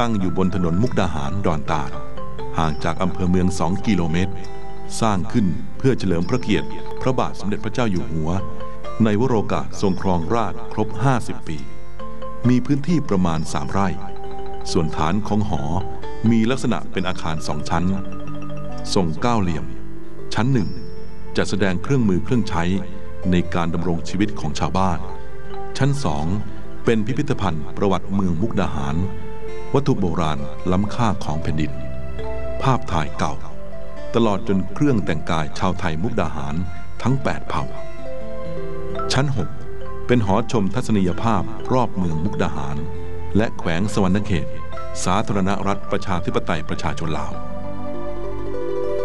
ตั้งอยู่บนถนนมุกดาหารดอนตาดห่างจากอำเภอเมือง 2 กิโลเมตร สร้างขึ้นเพื่อเฉลิมพระเกียรติ พระบาทสมเด็จพระเจ้าอยู่หัว ในวโรกาสทรงครองราชครบ 50 ปี มีพื้นที่ประมาณ 3 ไร่ ส่วนฐานของหอมีลักษณะเป็นอาคารสองชั้น ทรงเก้าเหลี่ยม ชั้นหนึ่งจะแสดงเครื่องมือเครื่องใช้ในการดำรงชีวิตของชาวบ้าน ชั้นสองเป็นพิพิธภัณฑ์ประวัติเมืองมุกดาหาร วัตถุโบราณล้ำค่าของแผ่นดิน ภาพถ่ายเก่า ตลอดจนเครื่องแต่งกายชาวไทยมุกดาหารทั้ง 8 เผ่า ชั้น 6 เป็นหอชมทัศนียภาพรอบเมืองมุกดาหาร และแขวงสวรรณเขต สาธารณรัฐประชาธิปไตยประชาชนลาว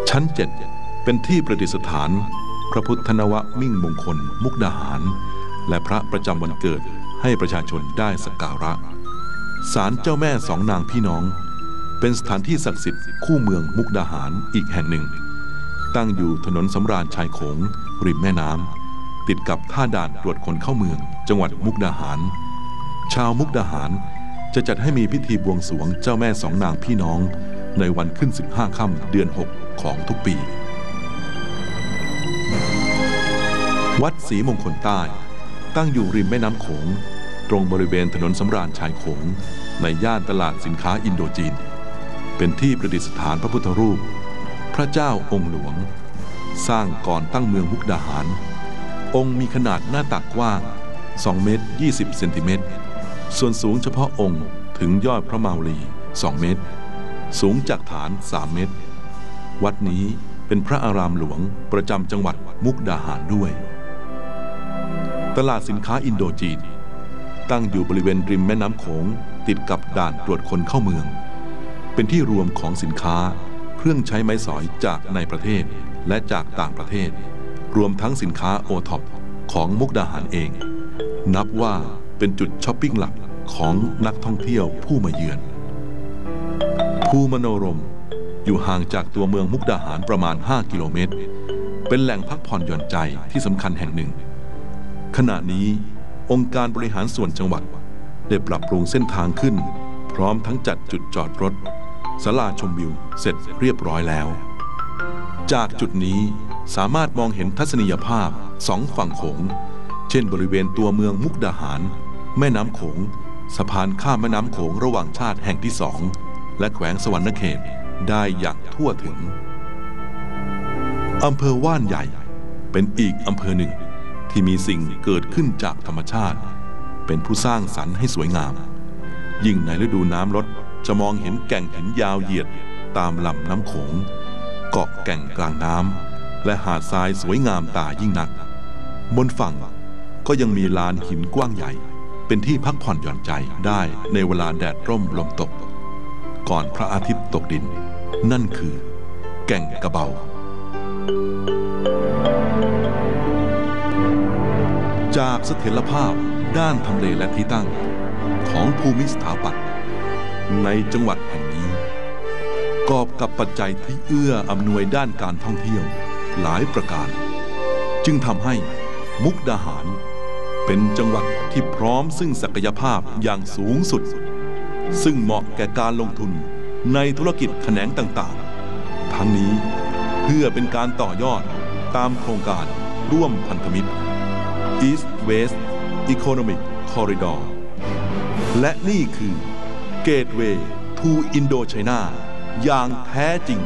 ชั้น 7 เป็นที่ประดิษฐาน พระพุทธนวมิ่งมงคล มุกดาหาร และพระประจำวันเกิดให้ประชาชนได้สักการะ ศาลเจ้าแม่สองนางพี่น้อง เป็นสถานที่ศักดิ์สิทธิ์คู่เมืองมุกดาหารอีกแห่งหนึ่ง ตั้งอยู่ถนนสำราญชายโขง ริมแม่น้ำติดกับท่าด่านตรวจคนเข้าเมือง จังหวัดมุกดาหาร ชาวมุกดาหารจะจัดให้มีพิธีบวงสรวงเจ้าแม่สองนางพี่น้อง ในวันขึ้น 15 ค่ำเดือน 6 ของทุกปี วัดศรีมงคลใต้ ตั้งอยู่ริมแม่น้ำโขง ตรงบริเวณถนนสำราญชายโขง ในย่านตลาดสินค้าอินโดจีน เป็นที่ประดิษฐานพระพุทธรูป พระเจ้าองค์หลวง สร้างก่อนตั้งเมืองมุกดาหาร องค์มีขนาดหน้าตักกว้าง 2 เมตร 20 เซนติเมตร ส่วนสูงเฉพาะองค์ถึงยอดพระเมาลี 2 เมตร สูงจากฐาน 3 เมตร วัดนี้เป็นพระอารามหลวงประจำจังหวัดมุกดาหารด้วย ตลาดสินค้าอินโดจีน ตั้งอยู่บริเวณริมแม่น้ำโขงติดกับด่านตรวจคนเข้าเมือง เป็นที่รวมของสินค้า เครื่องใช้ไม้สอยจากในประเทศและจากต่างประเทศ รวมทั้งสินค้าโอท็อปของมุกดาหารเอง นับว่าเป็นจุดช้อปปิ้งหลักของนักท่องเที่ยวผู้มาเยือน ภูมโนรม อยู่ห่างจากตัวเมืองมุกดาหารประมาณ 5 กิโลเมตร เป็นแหล่งพักผ่อนหย่อนใจที่สำคัญแห่งหนึ่ง ขณะนี้ องค์การบริหารส่วนจังหวัด ได้ปรับปรุงเส้นทางขึ้น พร้อมทั้งจัดจุดจอดรถสลาชมวิวเสร็จเรียบร้อยแล้ว จากจุดนี้สามารถมองเห็นทัศนียภาพสองฝั่งโขง เช่นบริเวณตัวเมืองมุกดาหาร แม่น้ำโขง สะพานข้ามแม่น้ำโขงระหว่างชาติแห่งที่สอง และแขวงสวรรณเขตได้อย่างทั่วถึงอำเภอว่านใหญ่ เป็นอีกอำเภอหนึ่ง ที่มีสิ่งเกิดขึ้นจากธรรมชาติ เป็นผู้สร้างสรรค์ให้สวยงาม ยิ่งในฤดูน้ำลดจะมองเห็นแก่งหินยาวเหยียดตามลำน้ำโขง เกาะแก่งกลางน้ำและหาดทรายสวยงามตายิ่งนัก บนฝั่งก็ยังมีลานหินกว้างใหญ่ เป็นที่พักผ่อนหย่อนใจได้ในเวลาแดดร่มลมตก ก่อนพระอาทิตย์ตกดิน นั่นคือ แก่งกระเบา จากเสถียรภาพด้านทำเลและที่ตั้ง ของภูมิสถาปัตย์ในจังหวัดแห่งนี้ กอบกับปัจจัยที่เอื้ออำนวยด้านการท่องเที่ยวหลายประการ จึงทำให้มุกดาหาร เป็นจังหวัดที่พร้อมซึ่งศักยภาพอย่างสูงสุด ซึ่งเหมาะแก่การลงทุนในธุรกิจแขนงต่างๆ ทั้งนี้เพื่อเป็นการต่อยอดตามโครงการร่วมพันธมิตร East West Economic Corridor และนี่คือ Gateway to Indochina อย่างแท้จริง